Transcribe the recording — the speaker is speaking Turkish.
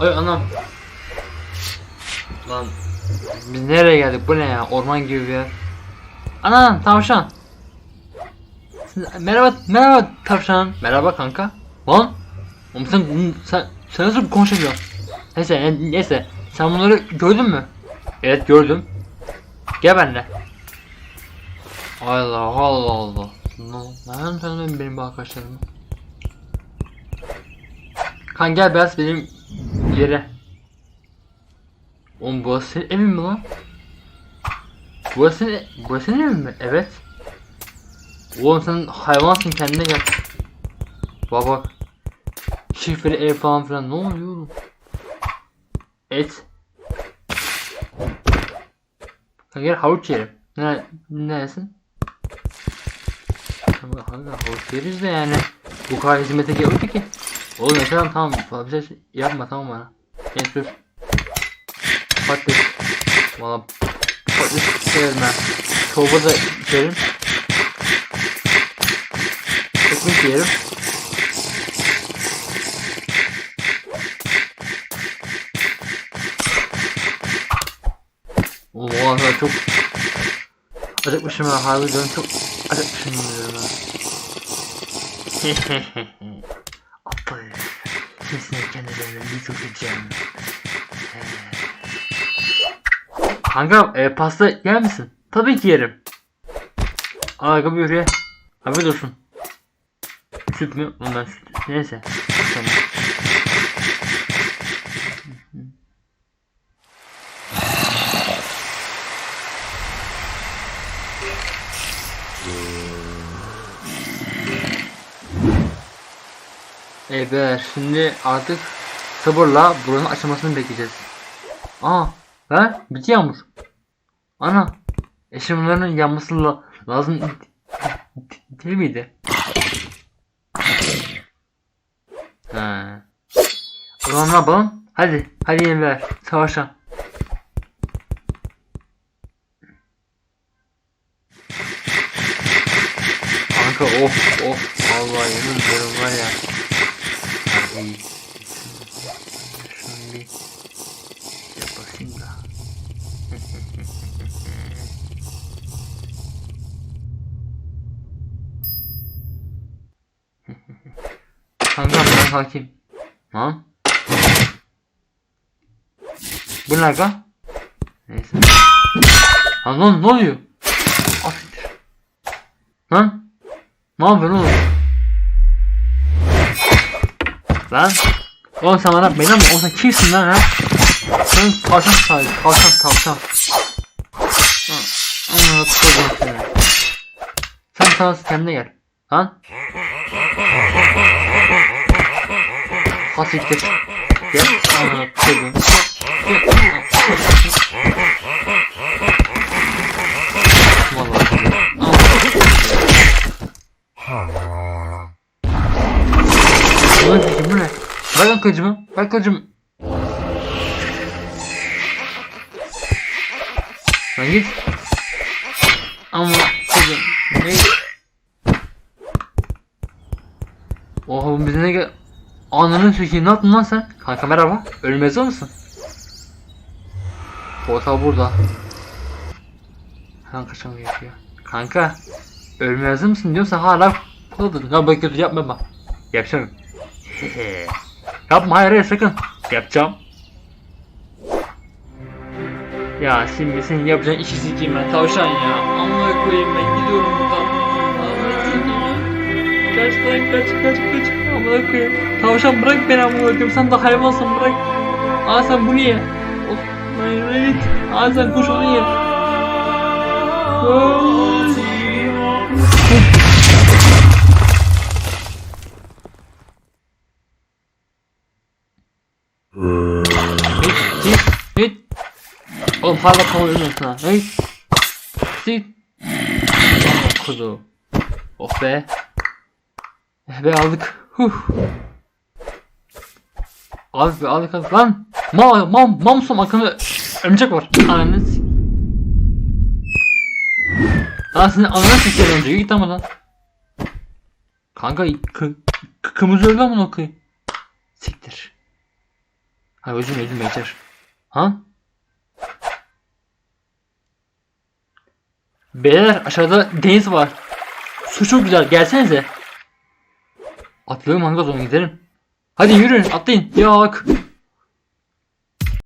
Ay anam. Lan biz nereye geldik? Bu ne ya? Orman gibi bir yer. Anam tavşan. Merhaba, merhaba tavşan. Merhaba kanka. Lan. Oğlum sen, sen, sen nasıl konuşuyorsun? Neyse, ne- neyse. Sen bunları gördün mü? Evet gördüm. Gel benimle. Allah Allah Allah. Nereden tanıdın benim bu arkadaşlarımı? Kan gel biraz benim yere. Oğlum burası senin evin mi lan? Burası senin, burası senin evin mi? Evet. Oğlum sen hayvansın kendine gel. Baba. Şifreli ev falan filan ne oluyor oğlum? Et. Gel havuç yerim. Ne, neresin? Kanka havuç yeriz de yani. Bu kadar hizmete gelmedi ki. Oğlum mesela tamam bir şey yapma tamam bana. Genç sus. Patates. Valla patates severim ben. Çorba da içerim. Ekmek yerim. Oğlum o kadar çok acıkmışım ha harbi diyorum çok acıkmışım herif. Kesin kendilerine bir çok edeceğim. Kanka e, pasta yer misin? Tabii ki yerim. Aa buyur ye. Abi dursun. Süt mü? Ondan süt. Neyse. Tamam. Evet şimdi artık sabırla buranın açılmasını bekleyeceğiz. Aa ha bitti yağmur. Ana eşyalarının yanması la lazım değil miydi? Ha. O zaman ne yapalım? Hadi hadi yemeğler savaşa. Kanka of of vallahi yemin ederim var ya. Bir yapasın da. Kanka ben hakim. Lan. Bu ne kanka? Neyse. Lan lan ne oluyor? Lan. Ne yapıyorsun oğlum? Lan. Oğlum sen bana beni mi? Oğlum kimsin lan ha? Sen tavşan sahibi. Tavşan tavşan. Ananı tutacağım seni. Sen sana kendine gel. Lan. Hasiktir. Gel. Ananı tutacağım. Ulan kızım bu ne? Bırak lan kılıcımı. Bırak kılıcımı. Lan git. Ama kızım. Ne? Oha bu bize ne gel... Ananı sökeyim ne yaptın lan sen? Kanka merhaba. Ölmez mısın? Portal burada. Kanka şunu yapıyor. Kanka. Ölmez misin diyorsa hala buradasın. Ya kötü yapma bak. Yapacağım. Yapma hayır hayır sakın. Yapacağım. Ya şimdi senin yapacağın işi sikeyim ben tavşan ya. Amına koyayım ben gidiyorum buradan. Amına. Kaç kaç kaç kaç. Amına koyayım. Tavşan bırak beni amına koyayım. Sen de hayvansın bırak. Aa sen bunu ye. Of. Hayır hayır. Aa sen kuş onu ye. Koş. Hit, hit, hit. Oğlum hala kavga ediyorsun ha. Hey. Aman kuzu. Oh be. Eh be aldık. Huh. Aldık be aldık aldık lan. Ma ma mamsum akını örümcek var. Ananı s- Lan senin ananı sikeyim önce git ama lan. Kanka kı kı kımız öldü amına koyayım. Siktir. Ha özüm özüm beyler. Ha? Beyler aşağıda deniz var. Su çok güzel gelsenize. Atlayalım Angaz onu gidelim. Hadi yürüyün atlayın. Yok.